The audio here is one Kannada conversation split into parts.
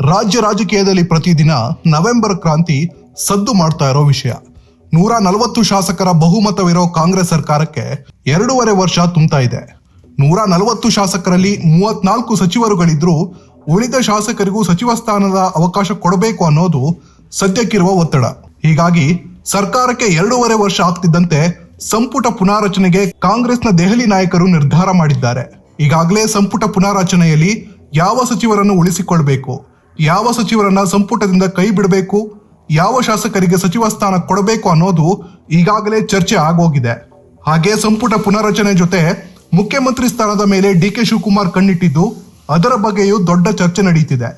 ರಾಜ್ಯ ರಾಜಕೀಯದಲ್ಲಿ ಪ್ರತಿದಿನ ನವೆಂಬರ್ ಕ್ರಾಂತಿ ಸದ್ದು ಮಾಡ್ತಾ ಇರೋ ವಿಷಯ. ನೂರ ನಲವತ್ತು ಶಾಸಕರ ಬಹುಮತವಿರೋ ಕಾಂಗ್ರೆಸ್ ಸರ್ಕಾರಕ್ಕೆ ಎರಡೂವರೆ ವರ್ಷ ತುಂಬ್ತಾ ಇದೆ. ನೂರ ನಲವತ್ತು ಶಾಸಕರಲ್ಲಿ ಮೂವತ್ನಾಲ್ಕು ಸಚಿವರುಗಳಿದ್ರು ಉಳಿದ ಶಾಸಕರಿಗೂ ಸಚಿವ ಸ್ಥಾನದ ಅವಕಾಶ ಕೊಡಬೇಕು ಅನ್ನೋದು ಸದ್ಯಕ್ಕಿರುವ ಒತ್ತಡ. ಹೀಗಾಗಿ ಸರ್ಕಾರಕ್ಕೆ ಎರಡೂವರೆ ವರ್ಷ ಆಗ್ತಿದ್ದಂತೆ ಸಂಪುಟ ಪುನಾರಚನೆಗೆ ಕಾಂಗ್ರೆಸ್ನ ದೆಹಲಿ ನಾಯಕರು ನಿರ್ಧಾರ ಮಾಡಿದ್ದಾರೆ. ಈಗಾಗಲೇ ಸಂಪುಟ ಪುನಾರಚನೆಯಲ್ಲಿ ಯಾವ ಸಚಿವರನ್ನು ಉಳಿಸಿಕೊಳ್ಬೇಕು? ಯಾವ ಸಚಿವರನ್ನ ಸಂಪುಟದಿಂದ ಕೈ ಬಿಡಬೇಕು, ಯಾವ ಶಾಸಕರಿಗೆ ಸಚಿವ ಸ್ಥಾನ ಕೊಡಬೇಕು ಅನ್ನೋದು ಈಗಾಗಲೇ ಚರ್ಚೆ ಆಗೋಗಿದೆ. ಹಾಗೆ ಸಂಪುಟ ಪುನರಚನೆ ಜೊತೆ ಮುಖ್ಯಮಂತ್ರಿ ಸ್ಥಾನದ ಮೇಲೆ ಡಿ ಕೆ ಶಿವಕುಮಾರ್ ಕಣ್ಣಿಟ್ಟಿದ್ದು ಅದರ ಬಗ್ಗೆಯೂ ದೊಡ್ಡ ಚರ್ಚೆ ನಡೆಯುತ್ತಿದೆ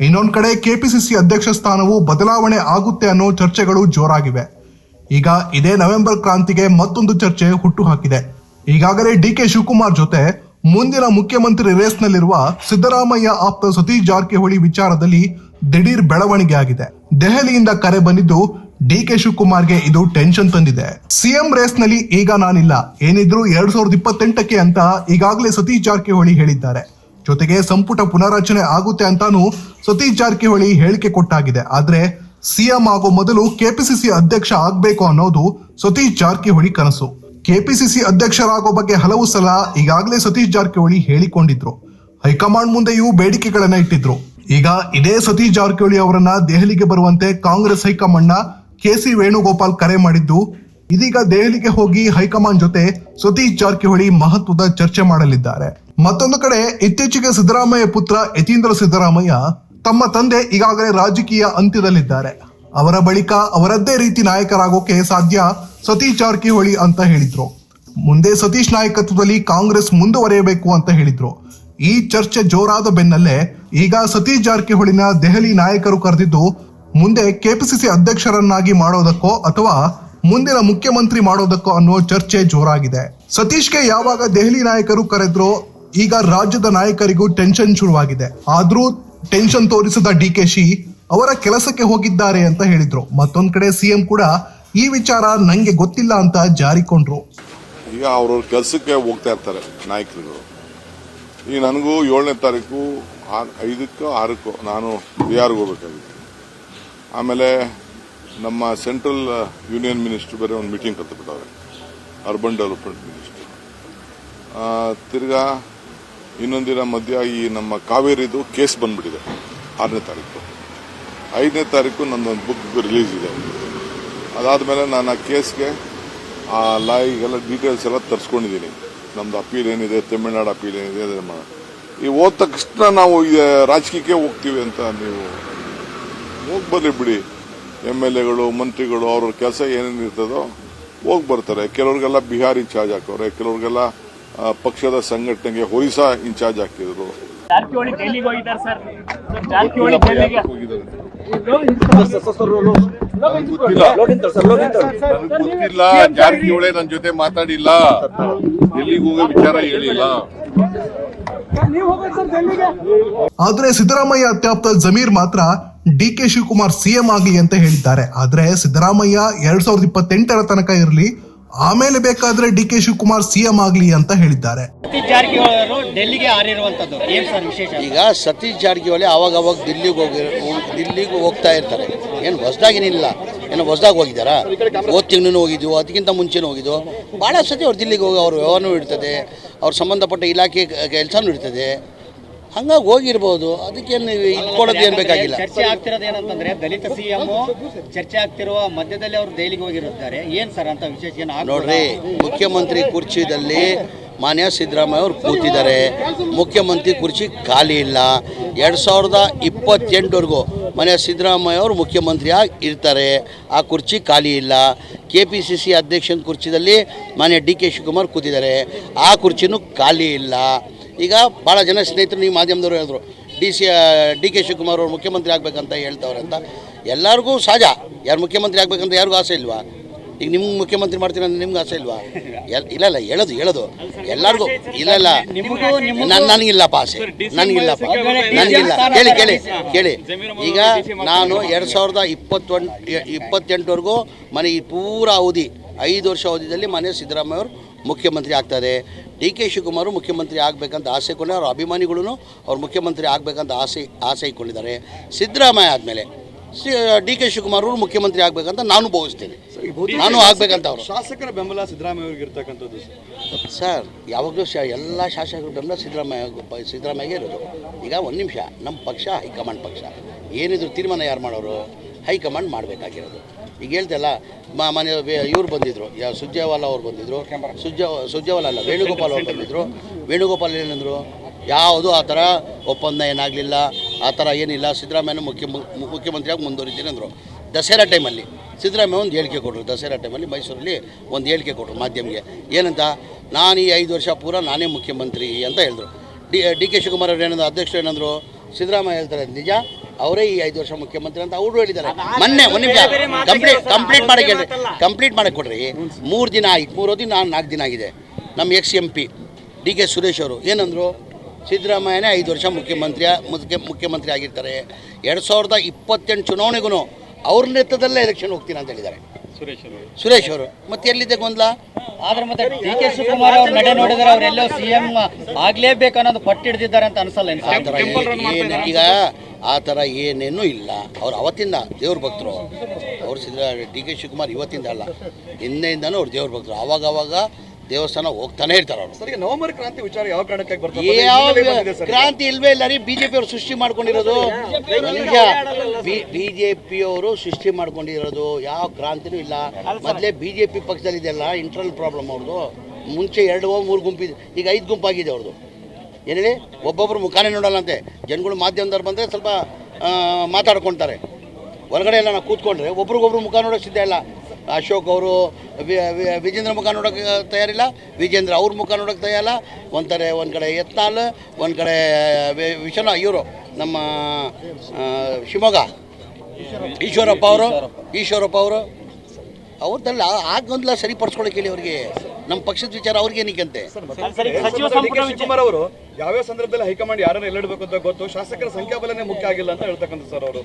ಇನ್ನೊಂದು ಕಡೆ ಕೆಪಿಸಿಸಿ ಅಧ್ಯಕ್ಷ ಸ್ಥಾನವು ಬದಲಾವಣೆ ಆಗುತ್ತೆ ಅನ್ನೋ ಚರ್ಚೆಗಳು ಜೋರಾಗಿವೆ. ಈಗ ಇದೇ ನವೆಂಬರ್ ಕ್ರಾಂತಿಗೆ ಮತ್ತೊಂದು ಚರ್ಚೆ ಹುಟ್ಟು ಹಾಕಿದೆ. ಈಗಾಗಲೇ ಡಿ ಕೆ ಶಿವಕುಮಾರ್ ಜೊತೆ ಮುಂದಿನ ಮುಖ್ಯಮಂತ್ರಿ ರೇಸ್ನಲ್ಲಿರುವ ಸಿದ್ದರಾಮಯ್ಯ ಆಪ್ತ ಸತೀಶ್ ಜಾರಕಿಹೊಳಿ ವಿಚಾರದಲ್ಲಿ ದಿಢೀರ್ ಬೆಳವಣಿಗೆ ಆಗಿದೆ. ದೆಹಲಿಯಿಂದ ಕರೆ ಬಂದಿದ್ದು ಡಿ ಕೆ ಶಿವಕುಮಾರ್ಗೆ ಇದು ಟೆನ್ಷನ್ ತಂದಿದೆ. ಸಿಎಂ ರೇಸ್ನಲ್ಲಿ ಈಗ ನಾನಿಲ್ಲ. ಏನಿದ್ರು ಎರಡ್ ಸಾವಿರದ ಇಪ್ಪತ್ತೆಂಟಕ್ಕೆ ಅಂತ ಈಗಾಗಲೇ ಸತೀಶ್ ಜಾರಕಿಹೊಳಿ ಹೇಳಿದ್ದಾರೆ. ಜೊತೆಗೆ ಸಂಪುಟ ಪುನಾರಚನೆ ಆಗುತ್ತೆ ಅಂತಾನು ಸತೀಶ್ ಜಾರಕಿಹೊಳಿ ಹೇಳಿಕೆ ಕೊಟ್ಟಾಗಿದೆ. ಆದ್ರೆ ಸಿಎಂ ಆಗೋ ಮೊದಲು ಕೆಪಿಸಿಸಿ ಅಧ್ಯಕ್ಷ ಆಗ್ಬೇಕು ಅನ್ನೋದು ಸತೀಶ್ ಜಾರಕಿಹೊಳಿ ಕನಸು. ಕೆಪಿಸಿಸಿ ಅಧ್ಯಕ್ಷರಾಗೋ ಬಗ್ಗೆ ಹಲವು ಸಲ ಈಗಾಗಲೇ ಸತೀಶ್ ಜಾರಕಿಹೊಳಿ ಹೇಳಿಕೊಂಡಿದ್ರು. ಹೈಕಮಾಂಡ್ ಮುಂದೆಯೂ ಬೇಡಿಕೆಗಳನ್ನ ಇಟ್ಟಿದ್ರು. ಈಗ ಇದೇ ಸತೀಶ್ ಜಾರಕಿಹೊಳಿ ಅವರನ್ನ ದೆಹಲಿಗೆ ಬರುವಂತೆ ಕಾಂಗ್ರೆಸ್ ಹೈಕಮಾಂಡ್ನ ಕೆ ಸಿ ವೇಣುಗೋಪಾಲ್ ಕರೆ ಮಾಡಿದ್ದು, ಇದೀಗ ದೆಹಲಿಗೆ ಹೋಗಿ ಹೈಕಮಾಂಡ್ ಜೊತೆ ಸತೀಶ್ ಜಾರಕಿಹೊಳಿ ಮಹತ್ವದ ಚರ್ಚೆ ಮಾಡಲಿದ್ದಾರೆ. ಮತ್ತೊಂದು ಕಡೆ ಇತ್ತೀಚೆಗೆ ಸಿದ್ದರಾಮಯ್ಯ ಪುತ್ರ ಯತೀಂದ್ರ ಸಿದ್ದರಾಮಯ್ಯ ತಮ್ಮ ತಂದೆ ಈಗಾಗಲೇ ರಾಜಕೀಯ ಅಂತ್ಯದಲ್ಲಿದ್ದಾರೆ. ಅವರ ಬಳಿಕ ಅವರದ್ದೇ ರೀತಿ ನಾಯಕರಾಗೋಕೆ ಸಾಧ್ಯ ಸತೀಶ್ ಜಾರಕಿಹೊಳಿ ಅಂತ ಹೇಳಿದ್ರು. ಮುಂದೆ ಸತೀಶ್ ನಾಯಕತ್ವದಲ್ಲಿ ಕಾಂಗ್ರೆಸ್ ಮುಂದುವರಿಯಬೇಕು ಅಂತ ಹೇಳಿದ್ರು. ಈ ಚರ್ಚೆ ಜೋರಾದ ಬೆನ್ನಲ್ಲೇ ಈಗ ಸತೀಶ್ ಜಾರಕಿಹೊಳಿನ ದೆಹಲಿ ನಾಯಕರು ಕರೆದಿದ್ದು ಮುಂದೆ ಕೆಪಿಸಿಸಿ ಅಧ್ಯಕ್ಷರನ್ನಾಗಿ ಮಾಡೋದಕ್ಕೋ ಅಥವಾ ಮುಂದಿನ ಮುಖ್ಯಮಂತ್ರಿ ಮಾಡೋದಕ್ಕೋ ಅನ್ನೋ ಚರ್ಚೆ ಜೋರಾಗಿದೆ. ಸತೀಶ್ಗೆ ಯಾವಾಗ ದೆಹಲಿ ನಾಯಕರು ಕರೆದ್ರೋ ಈಗ ರಾಜ್ಯದ ನಾಯಕರಿಗೂ ಟೆನ್ಷನ್ ಶುರುವಾಗಿದೆ. ಆದ್ರೂ ಟೆನ್ಷನ್ ತೋರಿಸಿದ ಡಿ ಕೆ ಶಿ ಅವರ ಕೆಲಸಕ್ಕೆ ಹೋಗಿದ್ದಾರೆ ಅಂತ ಹೇಳಿದ್ರು. ಮತ್ತೊಂದ್ ಕಡೆ ಸಿಎಂ ಕೂಡ ಈ ವಿಚಾರ ನಂಗೆ ಗೊತ್ತಿಲ್ಲ ಅಂತ ಜಾರಿಕೊಂಡ್ರು. ಈಗ ಅವ್ರವ್ರ ಕೆಲಸಕ್ಕೆ ಹೋಗ್ತಾ ಇರ್ತಾರೆ ನಾಯಕರುಗಳು. ಈಗ ನನಗೂ ಏಳನೇ ತಾರೀಕು ಐದಕ್ಕೋ ಆರಕ್ಕೋ ನಾನು ಬಿಹಾರ್ಗೆ ಹೋಗ್ಬೇಕಾಗಿತ್ತು. ಆಮೇಲೆ ನಮ್ಮ ಸೆಂಟ್ರಲ್ ಯೂನಿಯನ್ ಮಿನಿಸ್ಟ್ರು ಬೇರೆ ಒಂದು ಮೀಟಿಂಗ್ ಕರೆದುಬಿಟ್ಟವ್ರೆ ಅರ್ಬನ್ ಡೆವಲಪ್ಮೆಂಟ್ ಮಿನಿಸ್ಟರ್. ತಿರ್ಗಾ ಇನ್ನೊಂದಿನ ಮಧ್ಯ ಈ ನಮ್ಮ ಕಾವೇರಿದು ಕೇಸ್ ಬಂದ್ಬಿಟ್ಟಿದೆ ಆರನೇ ತಾರೀಕು. ಐದನೇ ತಾರೀಕು ನಂದೊಂದು ಬುಕ್ ರಿಲೀಸ್ ಇದೆ. ಅದಾದಮೇಲೆ ನಾನು ಆ ಕೇಸ್ಗೆ ಆ ಲಾಯಿಗೆಲ್ಲ ಡೀಟೇಲ್ಸ್ ಎಲ್ಲ ತರಿಸ್ಕೊಂಡಿದ್ದೀನಿ ನಮ್ದು ಅಪೀಲ್ ಏನಿದೆ ತಮಿಳ್ನಾಡು ಅಪೀಲ್ ಏನಿದೆ ಅದನ್ನು ಮಾಡ ಈ ಹೋದ ತಕ್ಷಣ ನಾವು ಈ ರಾಜಕೀಯಕ್ಕೆ ಹೋಗ್ತೀವಿ ಅಂತ ನೀವು ಹೋಗಿ ಬರ್ಲಿ ಬಿಡಿ ಎಂ ಎಲ್ ಎಗಳು ಮಂತ್ರಿಗಳು ಅವ್ರ ಕೆಲಸ ಏನೇನು ಇರ್ತದೋ ಹೋಗಿ ಬರ್ತಾರೆ ಕೆಲವ್ರಿಗೆಲ್ಲ ಬಿಹಾರ್ ಇನ್ಚಾರ್ಜ್ ಹಾಕೋರೆ ಕೆಲವ್ರಿಗೆಲ್ಲ ಆ, ಪಕ್ಷದ ಸಂಘಟನೆಗೆ ಹೊರಿಸಾ ಇನ್ಚಾರ್ಜ್ ಹಾಕಿದ್ರು ಜಾರಕಿಹೊಳಿ ಗೊತ್ತಿಲ್ಲ ಜಾರಕಿಹೊಳಿ ನನ್ನ ಜೊತೆ ಮಾತಾಡಿಲ್ಲ? ಎಲ್ಲಿಗೆ ಹೋಗೋ ವಿಚಾರ ಹೇಳಿಲ್ಲ. ಆದ್ರೆ ಸಿದ್ದರಾಮಯ್ಯ ಅತ್ಯಾಪ್ತ ಜಮೀರ್ ಮಾತ್ರ ಡಿ ಕೆ ಶಿವಕುಮಾರ್ ಸಿಎಂ ಆಗಲಿ ಅಂತ ಹೇಳಿದ್ದಾರೆ. ಆದ್ರೆ ಸಿದ್ದರಾಮಯ್ಯ ಎರಡ್ ಸಾವಿರದ ಇಪ್ಪತ್ತೆಂಟರ ತನಕ ಇರಲಿ ಆಮೇಲೆ ಬೇಕಾದ್ರೆ ಡಿ ಕೆ ಶಿವಕುಮಾರ್ ಸಿಎಂ ಆಗ್ಲಿ ಅಂತ ಹೇಳಿದ್ದಾರೆ. ಈಗ ಸತೀಶ್ ಜಾರಕಿಹೊಳಿ ಅವಾಗ ಅವಾಗ ದಿಲ್ಲಿಗೆ ಹೋಗಿ ದಿಲ್ಲಿಗೆ ಹೋಗ್ತಾ ಇರ್ತಾರೆ. ಏನು ಹೊಸ್ದಾಗೇನಿಲ್ಲ ಏನು ಹೊಸದಾಗಿ ಹೋಗಿದ್ದಾರಾ? ಹೋದ ತಿಂಗಳು ಹೋಗಿದ್ವು ಅದಕ್ಕಿಂತ ಮುಂಚೆನೂ ಹೋಗಿದ್ದು ಭಾಳ ಸತಿ ಅವ್ರು ದಿಲ್ಲಿಗೆ ಹೋಗಿ ಅವ್ರ ವ್ಯವಹಾರನೂ ಇರ್ತದೆ ಅವ್ರ ಸಂಬಂಧಪಟ್ಟ ಇಲಾಖೆ ಕೆಲಸನೂ ಇರ್ತದೆ. ಹಂಗಾಗಿ ಹೋಗಿರ್ಬೋದು. ಅದಕ್ಕೇನು ಇಟ್ಕೊಳ್ಳೋದು ಏನು ಬೇಕಾಗಿಲ್ಲ. ಚರ್ಚೆ ಆಗ್ತಿರೋದು ಏನಂತಂದ್ರೆ ದಲಿತ ಸಿಎಂ ಚರ್ಚೆ ಆಗ್ತಿರುವ ಮಧ್ಯದಲ್ಲಿ ಅವರು ದೆಹಲಿಗೆ ಹೋಗಿರುತ್ತಾರೆ. ಏನು ಸರ್ ಅಂತ ವಿಶೇಷ ಏನು ನೋಡ್ರಿ ಮುಖ್ಯಮಂತ್ರಿ ಕುರ್ಚಿದಲ್ಲಿ ಮಾನ್ಯ ಸಿದ್ದರಾಮಯ್ಯ ಅವರು ಕೂತಿದ್ದಾರೆ. ಮುಖ್ಯಮಂತ್ರಿ ಕುರ್ಚಿ ಖಾಲಿ ಇಲ್ಲ. ಎರಡು ಸಾವಿರದ ಇಪ್ಪತ್ತೆಂಟವರೆಗೂ ಮಾನ್ಯ ಸಿದ್ದರಾಮಯ್ಯ ಅವರು ಮುಖ್ಯಮಂತ್ರಿಯಾಗಿ ಇರ್ತಾರೆ. ಆ ಕುರ್ಚಿ ಖಾಲಿ ಇಲ್ಲ. ಕೆ ಪಿ ಸಿ ಸಿ ಅಧ್ಯಕ್ಷನ ಕುರ್ಚಿದಲ್ಲಿ ಮಾನ್ಯ ಡಿ ಕೆ ಶಿವಕುಮಾರ್ ಕೂತಿದ್ದಾರೆ. ಆ ಕುರ್ಚಿನೂ ಖಾಲಿ ಇಲ್ಲ. ಈಗ ಭಾಳ ಜನ ಸ್ನೇಹಿತರು ನೀವು ಮಾಧ್ಯಮದವರು ಹೇಳಿದ್ರು, D C, D K Shivakumar ಅವರು ಮುಖ್ಯಮಂತ್ರಿ ಆಗಬೇಕಂತ ಹೇಳ್ತವ್ರೆ ಅಂತ. ಎಲ್ಲರಿಗೂ ಸಹಜ. ಯಾರು ಮುಖ್ಯಮಂತ್ರಿ ಆಗಬೇಕಂತ ಯಾರಿಗೂ ಆಸೆ ಇಲ್ವಾ? ಈಗ ನಿಮ್ಗೆ ಮುಖ್ಯಮಂತ್ರಿ ಮಾಡ್ತೀನಿ ಅಂದ್ರೆ ನಿಮ್ಗೆ ಆಸೆ ಇಲ್ವಾ? ಇಲ್ಲ ಇಲ್ಲ ಹೇಳೋದು ಹೇಳೋದು. ಎಲ್ಲರಿಗೂ ಇಲ್ಲ ಇಲ್ಲ. ನಿಮಗೂ ನಿಮಗೂ ನನ್ ನನಗಿಲ್ಲಪ್ಪ ಆಸೆ. ನನಗಿಲ್ಲಪ್ಪ. ನನಗಿಲ್ಲ. ಕೇಳಿ ಕೇಳಿ ಕೇಳಿ. ಈಗ ನಾನು ಎರಡು ಸಾವಿರದ ಇಪ್ಪತ್ತೊಂದು ಇಪ್ಪತ್ತೆಂಟವರೆಗೂ ಮನೆ ಈ ಪೂರ ಅವಧಿ ಐದು ವರ್ಷ ಅವಧಿಯಲ್ಲಿ ಮನೆ ಸಿದ್ದರಾಮಯ್ಯ ಅವರು ಮುಖ್ಯಮಂತ್ರಿ ಆಗ್ತಾರೆ. ಡಿ ಕೆ ಶಿವಕುಮಾರ್ ಮುಖ್ಯಮಂತ್ರಿ ಆಗಬೇಕಂತ ಆಸೆ ಕೊಂಡೆ ಅವ್ರ ಅಭಿಮಾನಿಗಳು ಅವ್ರು ಮುಖ್ಯಮಂತ್ರಿ ಆಗಬೇಕಂತ ಆಸೆ ಆಸೆ ಇಟ್ಕೊಂಡಿದ್ದಾರೆ. ಸಿದ್ದರಾಮಯ್ಯ ಆದಮೇಲೆ ಡಿ ಕೆ ಶಿವಕುಮಾರ್ ಅವರು ಮುಖ್ಯಮಂತ್ರಿ ಆಗ್ಬೇಕಂತ ನಾನು ಭಾವಿಸ್ತೇನೆ. ನಾನು ಆಗಬೇಕಂತ ಅವರು. ಶಾಸಕರ ಬೆಂಬಲ ಸಿದ್ದರಾಮಯ್ಯ ಅವ್ರಿಗೆ ಇರ್ತಕ್ಕಂಥದ್ದು ಸರ್. ಯಾವಾಗಲೂ ಶಾ ಎಲ್ಲ ಶಾಸಕರು ಬೆಂಬಲ ಸಿದ್ದರಾಮಯ್ಯ ಸಿದ್ದರಾಮಯ್ಯ ಸಿದ್ದರಾಮಯ್ಯಗೆ ಇರೋದು. ಈಗ ಒಂದು ನಿಮಿಷ ನಮ್ಮ ಪಕ್ಷ ಹೈಕಮಾಂಡ್ ಪಕ್ಷ. ಏನಿದ್ರು ತೀರ್ಮಾನ ಯಾರು ಮಾಡೋರು? ಹೈಕಮಾಂಡ್ ಮಾಡಬೇಕಾಗಿರೋದು. ಈಗ ಹೇಳ್ತಲ್ಲ ಮಾ ಮನೆ ಇವ್ರು ಬಂದಿದ್ರು ಯಾ ಸುಜ್ಜೇವಾಲ ಅವ್ರು ಬಂದಿದ್ರು. ಸುಜ್ಜ ಸುಜ್ಜೇವಾಲ ಅಲ್ಲ ವೇಣುಗೋಪಾಲ್ ಅವ್ರು ಬಂದಿದ್ರು. ವೇಣುಗೋಪಾಲ್ ಏನಂದರು ಯಾವುದೂ ಆ ಥರ ಒಪ್ಪಂದ ಏನಾಗಲಿಲ್ಲ. ಆ ಥರ ಏನಿಲ್ಲ. ಸಿದ್ದರಾಮಯ್ಯನ ಮುಖ್ಯ ಮುಖ್ಯಮಂತ್ರಿಯಾಗಿ ಮುಂದುವರಿತೀನಿ ಅಂದರು. ದಸರಾ ಟೈಮಲ್ಲಿ ಸಿದ್ದರಾಮಯ್ಯ ಒಂದು ಹೇಳಿಕೆ ಕೊಟ್ಟರು ದಸರಾ ಟೈಮಲ್ಲಿ ಮೈಸೂರಲ್ಲಿ ಒಂದು ಹೇಳಿಕೆ ಕೊಟ್ಟರು ಮಾಧ್ಯಮಕ್ಕೆ ಏನಂತ ನಾನು ಈ ಐದು ವರ್ಷ ಪೂರ ನಾನೇ ಮುಖ್ಯಮಂತ್ರಿ ಅಂತ ಹೇಳಿದ್ರು. ಡಿ ಡಿ ಕೆ ಶಿವಕುಮಾರ್ ಅವ್ರು ಏನಂದ್ರು ಅಧ್ಯಕ್ಷರು ಏನಂದ್ರು ಸಿದ್ದರಾಮಯ್ಯ ಹೇಳ್ತಾರೆ ನಿಜ ಅವರೇ ಈ ಐದು ವರ್ಷ ಮುಖ್ಯಮಂತ್ರಿ ಅಂತ ಅವರು ಹೇಳಿದ್ದಾರೆ. ಮೊನ್ನೆ ಒಂದು ನಿಮಿಷ ಕಂಪ್ಲೀಟ್ ಕಂಪ್ಲೀಟ್ ಮಾಡಕ್ಕೆ ಹೇಳ್ರಿ ಕಂಪ್ಲೀಟ್ ಮಾಡಕ್ಕೆ ಕೊಡ್ರಿ. ಮೂರು ದಿನ ಆಯ್ತು ಮೂರು ದಿನ ನಾಲ್ಕು ದಿನ ಆಗಿದೆ. ನಮ್ಮ ex M P D K Suresh ಅವರು ಏನಂದರು ಸಿದ್ದರಾಮಯ್ಯನೇ ಐದು ವರ್ಷ ಮುಖ್ಯಮಂತ್ರಿ ಮುಖ್ಯ ಮುಖ್ಯಮಂತ್ರಿ ಆಗಿರ್ತಾರೆ. ಎರಡು ಸಾವಿರದ ಇಪ್ಪತ್ತೆಂಟು ಚುನಾವಣೆಗೂ ಅವ್ರ ನೇತೃತ್ವದಲ್ಲೇ ಎಲೆಕ್ಷನ್ ಹೋಗ್ತೀನಿ ಅಂತ ಹೇಳಿದ್ದಾರೆ. ಸುರೇಶ್ ಅವರು. ಮತ್ತೆ ಎಲ್ಲಿದೆ ಗೊಂದಲ? ಆದ್ರೆ ಮತ್ತೆ ಡಿ ಕೆ ಶಿವಕುಮಾರ್ ಅವ್ರ ನಡೆ ನೋಡಿದ್ರೆ ಅವರೆಲ್ಲೋ ಸಿಎಂ ಆಗ್ಲೇಬೇಕು ಅನ್ನೋದು ಪಟ್ಟು ಹಿಡಿದಿದ್ದಾರೆ ಅಂತ ಅನ್ಸಲ್ಲ ಆ ಥರ ಏನು ಈಗ ಆ ಥರ ಏನೇನೂ ಇಲ್ಲ. ಅವ್ರು ಅವತ್ತಿಂದ ದೇವ್ರ ಭಕ್ತರು. ಅವ್ರು ಸಿದ್ದ ಡಿ ಕೆ ಶಿವಕುಮಾರ್ ಇವತ್ತಿಂದ ಅಲ್ಲ. ಹಿಂದೆಯಿಂದನೂ ಅವ್ರು ದೇವ್ರ ಭಕ್ತರು. ಅವಾಗ ಅವಾಗ ದೇವಸ್ಥಾನ ಹೋಗ್ತಾನೆ ಇರ್ತಾರೆ ಅವರು. ನವೆಂಬರ್ ಕ್ರಾಂತಿ ವಿಚಾರ ಯಾವ ಕಾರಣಕ್ಕೆ ಯಾವ ಕ್ರಾಂತಿ ಇಲ್ವೇ ಇಲ್ಲ ರೀ ಬಿಜೆಪಿ ಅವರು ಸೃಷ್ಟಿ ಮಾಡ್ಕೊಂಡಿರೋದು. ಬಿ ನಿಮಿಷ ಬಿಜೆಪಿ ಅವರು ಸೃಷ್ಟಿ ಮಾಡ್ಕೊಂಡಿರೋದು ಯಾವ ಕ್ರಾಂತಿನೂ ಇಲ್ಲ. ಮೊದಲೇ ಬಿಜೆಪಿ ಪಕ್ಷದಲ್ಲಿ ಇದೆಲ್ಲ ಇಂಟರ್ನಲ್ ಪ್ರಾಬ್ಲಮ್ ಅವ್ರದ್ದು ಮುಂಚೆ ಎರಡು ಮೂರು ಗುಂಪಿದೆ ಈಗ ಐದು ಗುಂಪಾಗಿದೆ ಅವ್ರದ್ದು ಏನೇಳಿ ಒಬ್ಬೊಬ್ಬರು ಒಬ್ಬೊಬ್ರು ಮುಖಾನೇ ನೋಡಲ್ಲಂತೆ. ಜನಗಳು ಮಾಧ್ಯಮದವ್ರು ಬಂದರೆ ಸ್ವಲ್ಪ ಮಾತಾಡ್ಕೊತಾರೆ. ಮಾತಾಡ್ಕೊಳ್ತಾರೆ ಹೊರಗಡೆ ಎಲ್ಲ ನಾವು ಕೂತ್ಕೊಂಡ್ರೆ ಒಬ್ರಿಗೊಬ್ರು ಮುಖ ನೋಡೋ ಸಿದ್ಧ ಇಲ್ಲ. ಅಶೋಕ್ ಅವರು ವಿಜೇಂದ್ರ ಮುಖ ನೋಡೋಕೆ ತಯಾರಿಲ್ಲ. ವಿಜೇಂದ್ರ ಅವ್ರ ಮುಖ ನೋಡೋಕೆ ತಯಾರಿಲ್ಲ. ಒಂದು ಕಡೆ ಒಂದು ಕಡೆ ಎತ್ನಾಲ್ ಒಂದು ಕಡೆ ವಿಶ್ವನ ಇವರು ನಮ್ಮ ಶಿವಮೊಗ್ಗ. ಈಶ್ವರಪ್ಪ ಅವರು ಈಶ್ವರಪ್ಪ ಅವರು. ಅವ್ರದ್ದೆಲ್ಲ ಆ ಗೊಂದಲ ಸರಿಪಡಿಸ್ಕೊಳಕ್ಕೆ ಹೇಳಿ ಅವ್ರಿಗೆ ನಮ್ಮ ಪಕ್ಷದ ವಿಚಾರ ಅವ್ರಿಗೆ ಯಾವ್ಯಾವ ಸಂದರ್ಭದಲ್ಲಿ ಹೈಕಮಾಂಡ್ ಯಾರನ್ನ ಎಲ್ಲಿಡಬೇಕು ಅಂತ ಗೊತ್ತು? ಶಾಸಕರ ಸಂಖ್ಯಾಬಲನೇ ಮುಖ್ಯ ಆಗಿಲ್ಲ ಅಂತ ಹೇಳ್ತಕ್ಕಂಥ ಸರ್ ಅವರು.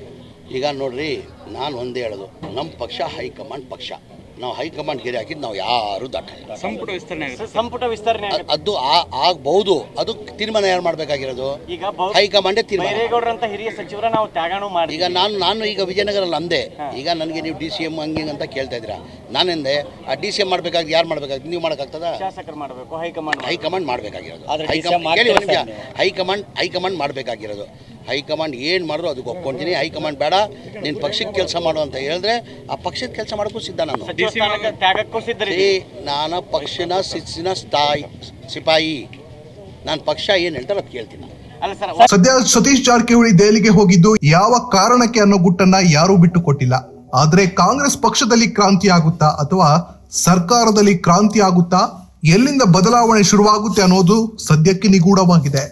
ಈಗ ನೋಡ್ರಿ, ನಾನು ಒಂದೇ ಹೇಳೋದು ನಮ್ಮ ಪಕ್ಷ ಹೈಕಮಾಂಡ್ ಪಕ್ಷ. ನಾವು ಹೈಕಮಾಂಡ್ ಗೆರೆ ಹಾಕಿದ್ ನಾವು ಯಾರು ದಾಟಿಲ್ಲ ಸಂಪುಟ ವಿಸ್ತರಣೆ ಆಗುತ್ತೆ. ಸಂಪುಟ ವಿಸ್ತರಣೆ ಅದು ಆ- ಆಗ್ಬಹುದು ಅದು ತೀರ್ಮಾನ ಯಾರು ಮಾಡಬೇಕಾಗಿರೋದು? ಈಗ ಬೌ- ಹೈಕಮಾಂಡೇ ತೀರ್ಮಾನ. ಬೈರೇಗೌಡರಂತ ಹಿರಿಯ ಸಚಿವರ ನಾವು ತ್ಯಾಗನೂ ಮಾಡಿ ಈಗ ನಾನು ನಾನು ಈಗ ವಿಜಯನಗರಲ್ಲಿ ಅಂದೆ. ಈಗ ನನಗೆ ನೀವು ಡಿ ಸಿ ಎಂ ಹಂಗೆ ಅಂತ ಕೇಳ್ತಾ ಇದ್ದೀರಾ? ನಾನೆಂದೆ ಆ ಡಿ ಸಿ ಎಂ ಮಾಡಬೇಕಾಗಿ ಯಾರು ಮಾಡಬೇಕಾಗಿ ನೀವು ಮಾಡೋಕ್ಕಾಗ್ತದ? ಶಾಸಕರು ಮಾಡಬೇಕು ಹೈಕಮಾಂಡ್ ಹೈಕಮಾಂಡ್ ಮಾಡಬೇಕಾಗಿರೋದು. ಆದ್ರೆ ಹೈಕಮಾಂಡ್ ಒಂದು ನಿಮಿಷ. ಹೈಕಮಾಂಡ್ ಹೈಕಮಾಂಡ್ ಮಾಡಬೇಕಾಗಿರೋದು. ಹೈಕಮಾಂಡ್ ಏನು ಮಾಡಿದ್ರು ಅದಕ್ಕೆ ಒಪ್ಕೊಂತೀನಿ ಹೈಕಮಾಂಡ್ ಬೇಡ ನಿನ್ನ ಪಕ್ಷಕ್ಕೆ ಕೆಲಸ ಮಾಡು ಅಂತ ಹೇಳಿದ್ರೆ ಆ ಪಕ್ಷದ ಕೆಲಸ ಮಾಡೋಕ್ಕೂ ಸಿದ್ಧ ನಾನು. ನಾನು ಪಕ್ಷನ ಶಿಸ್ಸಿನ ಸ್ಥಾಯಿ ಸಿಪಾಯಿ. ನಾನು ಪಕ್ಷ ಏನು ಹೇಳ್ತಾರೆ ಅದು ಕೇಳ್ತೀನಿ ಅಲ್ಲ ಸರ್ ಸದ್ಯ ಸತೀಶ್ ಜಾರಕಿಹೊಳಿ ದೆಹಲಿಗೆ ಹೋಗಿದ್ದು ಯಾವ ಕಾರಣಕ್ಕೆ ಅನ್ನೋ ಗುಟ್ಟನ್ನ ಯಾರೂ ಬಿಟ್ಟು ಕೊಟ್ಟಿಲ್ಲ. ಆದ್ರೆ ಕಾಂಗ್ರೆಸ್ ಪಕ್ಷದಲ್ಲಿ ಕ್ರಾಂತಿ ಆಗುತ್ತಾ ಅಥವಾ ಸರ್ಕಾರದಲ್ಲಿ ಕ್ರಾಂತಿ ಆಗುತ್ತಾ ಎಲ್ಲಿಂದ ಬದಲಾವಣೆ ಶುರುವಾಗುತ್ತೆ ಅನ್ನೋದು ಸದ್ಯಕ್ಕೆ ನಿಗೂಢವಾಗಿದೆ.